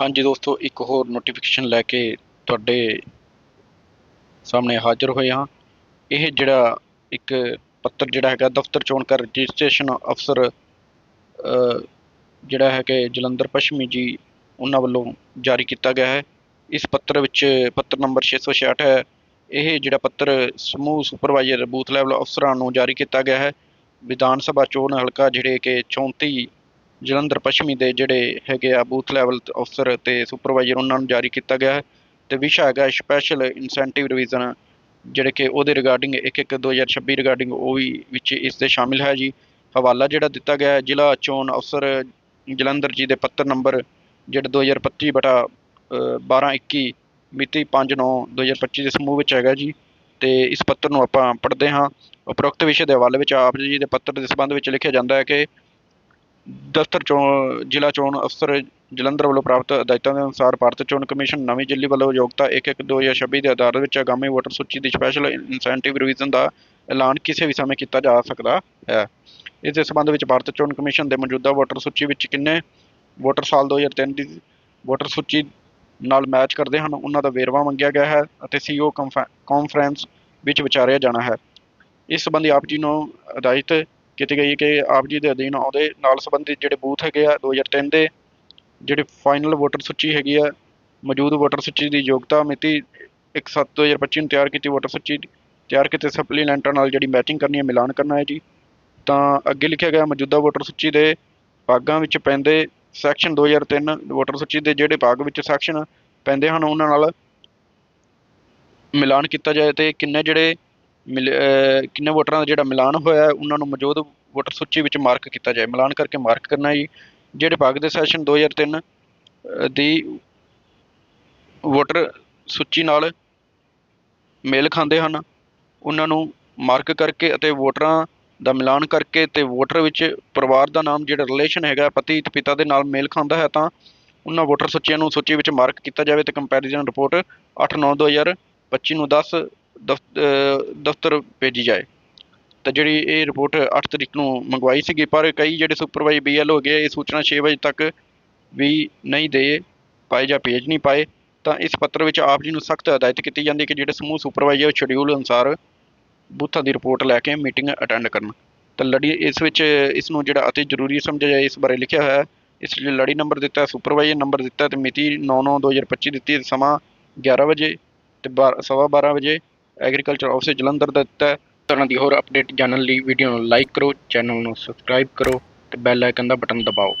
ਹਾਂਜੀ ਦੋਸਤੋ, ਇੱਕ ਹੋਰ ਨੋਟੀਫਿਕੇਸ਼ਨ ਲੈ ਕੇ ਤੁਹਾਡੇ ਸਾਹਮਣੇ ਹਾਜ਼ਰ ਹੋਏ ਹਾਂ। ਇਹ ਜਿਹੜਾ ਇੱਕ ਪੱਤਰ ਜਿਹੜਾ ਹੈਗਾ, ਦਫ਼ਤਰ ਚੋਣ ਕਰ ਰਜਿਸਟ੍ਰੇਸ਼ਨ ਅਫਸਰ ਜਿਹੜਾ ਹੈ ਕਿ ਜਲੰਧਰ ਪੱਛਮੀ ਜੀ, ਉਹਨਾਂ ਵੱਲੋਂ ਜਾਰੀ ਕੀਤਾ ਗਿਆ ਹੈ। ਇਸ ਪੱਤਰ ਵਿੱਚ ਪੱਤਰ ਨੰਬਰ 666 ਹੈ। ਇਹ ਜਿਹੜਾ ਪੱਤਰ ਸਮੂਹ ਸੁਪਰਵਾਈਜ਼ਰ, ਬੂਥ ਲੈਵਲ ਅਫਸਰਾਂ ਨੂੰ ਜਾਰੀ ਕੀਤਾ ਗਿਆ ਹੈ। ਵਿਧਾਨ ਸਭਾ ਚੋਣ ਹਲਕਾ ਜਿਹੜੇ ਕਿ 34 ਜਲੰਧਰ ਪੱਛਮੀ ਦੇ ਜਿਹੜੇ ਹੈਗੇ ਆ ਬੂਥ ਲੈਵਲ ਅਫਸਰ ਤੇ ਸੁਪਰਵਾਈਜ਼ਰ, ਉਹਨਾਂ ਨੂੰ ਜਾਰੀ ਕੀਤਾ ਗਿਆ ਹੈ ਤੇ ਵਿਸ਼ਾ ਹੈਗਾ ਸਪੈਸ਼ਲ ਇਨਸੈਂਟਿਵ ਰਿਵੀਜ਼ਨ ਜਿਹੜੇ ਕਿ ਉਹਦੇ ਰਿਗਾਰਡਿੰਗ 1 1 2026 ਰਿਗਾਰਡਿੰਗ ਉਹ ਵੀ ਵਿੱਚ ਇਸ ਦੇ ਸ਼ਾਮਿਲ ਹੈ ਜੀ। ਹਵਾਲਾ ਜਿਹੜਾ ਦਿੱਤਾ ਗਿਆ ਹੈ, ਜ਼ਿਲ੍ਹਾ ਚੋਣ ਅਫਸਰ ਜਲੰਧਰ ਜੀ ਦੇ ਪੱਤਰ ਨੰਬਰ ਜਿਹੜਾ 2025 ਬਟਾ 1221 ਮਿਤੀ 5/9/2025 ਦੇ ਸਮੂਹ ਵਿੱਚ ਹੈਗਾ ਜੀ। ਤੇ ਇਸ ਪੱਤਰ ਨੂੰ ਆਪਾਂ ਪੜ੍ਹਦੇ ਹਾਂ। ਉਪਰੋਕਤ ਵਿਸ਼ੇ ਦੇ ਹਵਾਲੇ ਵਿੱਚ ਆਪ ਜੀ ਦੇ ਪੱਤਰ ਦੇ ਸੰਬੰਧ ਵਿੱਚ ਲਿਖਿਆ ਜਾਂਦਾ ਹੈ ਕਿ ਦਫ਼ਤਰ ਚੋਣ ਜ਼ਿਲ੍ਹਾ ਚੋਣ ਅਫਸਰ ਜਲੰਧਰ ਵੱਲੋਂ ਪ੍ਰਾਪਤ ਹਦਾਇਤਾਂ ਦੇ ਅਨੁਸਾਰ ਭਾਰਤ ਚੋਣ ਕਮਿਸ਼ਨ ਨਵੀਂ ਦਿੱਲੀ ਵੱਲੋਂ ਯੋਗਤਾ 1/1/2026 ਦੇ ਆਧਾਰ ਵਿੱਚ ਆਗਾਮੀ ਵੋਟਰ ਸੂਚੀ ਦੀ ਸਪੈਸ਼ਲ ਇਨਸੈਂਟਿਵ ਰਿਵੀਜ਼ਨ ਦਾ ਐਲਾਨ ਕਿਸੇ ਵੀ ਸਮੇਂ ਕੀਤਾ ਜਾ ਸਕਦਾ ਹੈ। ਇਸ ਦੇ ਸੰਬੰਧ ਵਿੱਚ ਭਾਰਤ ਚੋਣ ਕਮਿਸ਼ਨ ਦੇ ਮੌਜੂਦਾ ਵੋਟਰ ਸੂਚੀ ਵਿੱਚ ਕਿੰਨੇ ਵੋਟਰ ਸਾਲ 2003 ਦੀ ਵੋਟਰ ਸੂਚੀ ਨਾਲ ਮੈਚ ਕਰਦੇ ਹਨ, ਉਹਨਾਂ ਦਾ ਵੇਰਵਾ ਮੰਗਿਆ ਗਿਆ ਹੈ ਅਤੇ ਸੀਓ ਕਾਨਫਰੰਸ ਵਿੱਚ ਵਿਚਾਰਿਆ ਜਾਣਾ ਹੈ। ਇਸ ਸੰਬੰਧੀ ਆਪ ਜੀ ਨੂੰ ਹਦਾਇਤ ਕੀਤੀ ਗਈ ਕਿ ਆਪ ਜੀ ਦੇ ਅਧੀਨ ਆਉਂਦੇ ਨਾਲ ਸੰਬੰਧਿਤ ਜਿਹੜੇ ਬੂਥ ਹੈਗੇ ਆ 2003 ਦੇ, ਜਿਹੜੇ ਫਾਈਨਲ ਵੋਟਰ ਸੂਚੀ ਹੈਗੀ ਆ, ਮੌਜੂਦ ਵੋਟਰ ਸੂਚੀ ਦੀ ਯੋਗਤਾ ਮਿਤੀ 1/7/2025 ਨੂੰ ਤਿਆਰ ਕੀਤੀ ਵੋਟਰ ਸੂਚੀ, ਤਿਆਰ ਕੀਤੇ ਸਪਲੀਮੈਂਟਾਂ ਨਾਲ ਜਿਹੜੀ ਮੈਚਿੰਗ ਕਰਨੀ ਹੈ, ਮਿਲਾਨ ਕਰਨਾ ਹੈ ਜੀ। ਤਾਂ ਅੱਗੇ ਲਿਖਿਆ ਗਿਆ ਮੌਜੂਦਾ ਵੋਟਰ ਸੂਚੀ ਦੇ ਭਾਗਾਂ ਵਿੱਚ ਪੈਂਦੇ ਸੈਕਸ਼ਨ 2003 ਵੋਟਰ ਸੂਚੀ ਦੇ ਜਿਹੜੇ ਭਾਗ ਵਿੱਚ ਸੈਕਸ਼ਨ ਪੈਂਦੇ ਹਨ, ਉਹਨਾਂ ਨਾਲ ਮਿਲਾਨ ਕੀਤਾ ਜਾਏ ਤੇ ਕਿੰਨੇ ਜਿਹੜੇ ਕਿੰਨੇ ਵੋਟਰਾਂ ਦਾ ਜਿਹੜਾ ਮਿਲਾਨ ਹੋਇਆ ਉਹਨਾਂ ਨੂੰ ਮੌਜੂਦ ਵੋਟਰ ਸੂਚੀ ਵਿੱਚ ਮਾਰਕ ਕੀਤਾ ਜਾਏ। ਮਿਲਾਨ ਕਰਕੇ ਮਾਰਕ ਕਰਨਾ ਜੀ। ਜਿਹੜੇ ਭਾਗ ਦੇ ਸੈਸ਼ਨ 2003 ਅਹ, ਦੀ ਵੋਟਰ ਸੂਚੀ ਨਾਲ ਮੇਲ ਖਾਂਦੇ ਹਨ, ਉਹਨਾਂ ਨੂੰ ਮਾਰਕ ਕਰਕੇ ਅਤੇ ਵੋਟਰਾਂ ਦਾ ਮਿਲਾਨ ਕਰਕੇ ਤੇ ਵੋਟਰ ਵਿੱਚ ਪਰਿਵਾਰ ਦਾ ਨਾਮ ਜਿਹੜਾ ਰਿਲੇਸ਼ਨ ਹੈਗਾ, ਪਤੀ ਤੇ ਪਿਤਾ ਦੇ ਨਾਲ ਮੇਲ ਖਾਂਦਾ ਹੈ ਤਾਂ ਉਹਨਾਂ ਵੋਟਰ ਸੂਚੀਆਂ ਨੂੰ ਸੂਚੀ ਵਿੱਚ ਮਾਰਕ ਕੀਤਾ ਜਾਵੇ ਤੇ ਕੰਪੈਰੀਜ਼ਨ ਰਿਪੋਰਟ 8/9/2025 ਨੂੰ 10 ਦਫ਼- ਅਹ ਦਫ਼ਤਰ ਭੇਜੀ ਜਾਏ। ਤਾਂ ਜਿਹੜੀ ਇਹ ਰਿਪੋਰਟ 8 ਤਰੀਕ ਨੂੰ ਮੰਗਵਾਈ ਸੀਗੀ, ਪਰ ਕਈ ਜਿਹੜੇ ਸੁਪਰਵਾਈਜ਼ਰ ਬੀਐਲ ਹੋ ਗਏ ਇਹ ਸੂਚਨਾ 6 ਵਜੇ ਤੱਕ ਵੀ ਨਹੀਂ ਦੇ ਪਾਏ ਜਾਂ ਭੇਜ ਨਹੀਂ ਪਾਏ। ਤਾਂ ਇਸ ਪੱਤਰ ਵਿੱਚ ਆਪ ਜੀ ਨੂੰ ਸਖਤ ਹਦਾਇਤ ਕੀਤੀ ਜਾਂਦੀ ਕਿ ਜਿਹੜੇ ਸਮੂਹ ਸੁਪਰਵਾਈਜ਼ਰ ਸ਼ਡਿਊਲ ਅਨੁਸਾਰ ਬੂਥਾਂ ਦੀ ਰਿਪੋਰਟ ਲੈ ਕੇ ਮੀਟਿੰਗ ਅਟੈਂਡ ਕਰਨ। ਤਾਂ ਲੜੀ, ਇਸ ਵਿੱਚ ਇਸ ਨੂੰ ਜਿਹੜਾ ਅਤੀ ਜ਼ਰੂਰੀ ਸਮਝਿਆ ਜਾਏ, ਇਸ ਬਾਰੇ ਲਿਖਿਆ ਹੋਇਆ ਹੈ। ਇਸ ਲਈ ਲੜੀ ਨੰਬਰ ਦਿੱਤਾ ਸੁਪਰਵਾਈਜ਼ਰ ਨੰਬਰ ਦਿੱਤਾ ਹੈ ਤੇ ਮਿਤੀ 9/9/2025 ਦਿੱਤੀ, ਸਮਾਂ 11 ਵਜੇ ਤੇ ਬਾਰ- ਸਵਾ 12 ਵਜੇ ਐਗਰੀਕਲਚਰ ਆਫਿਸ ਜਲੰਧਰ ਦਾ ਦਿੱਤਾ ਹੈ। ਤਰ੍ਹਾਂ ਦੀ ਹੋਰ ਅਪਡੇਟ ਜਾਣਨ ਲਈ ਵੀਡੀਓ ਨੂੰ ਲਾਈਕ ਕਰੋ ਚੈਨਲ ਨੂੰ ਸਬਸਕ੍ਰਾਈਬ ਕਰੋ ਤੇ ਬੈਲ ਆਈਕਨ ਦਾ ਬਟਨ ਦਬਾਓ।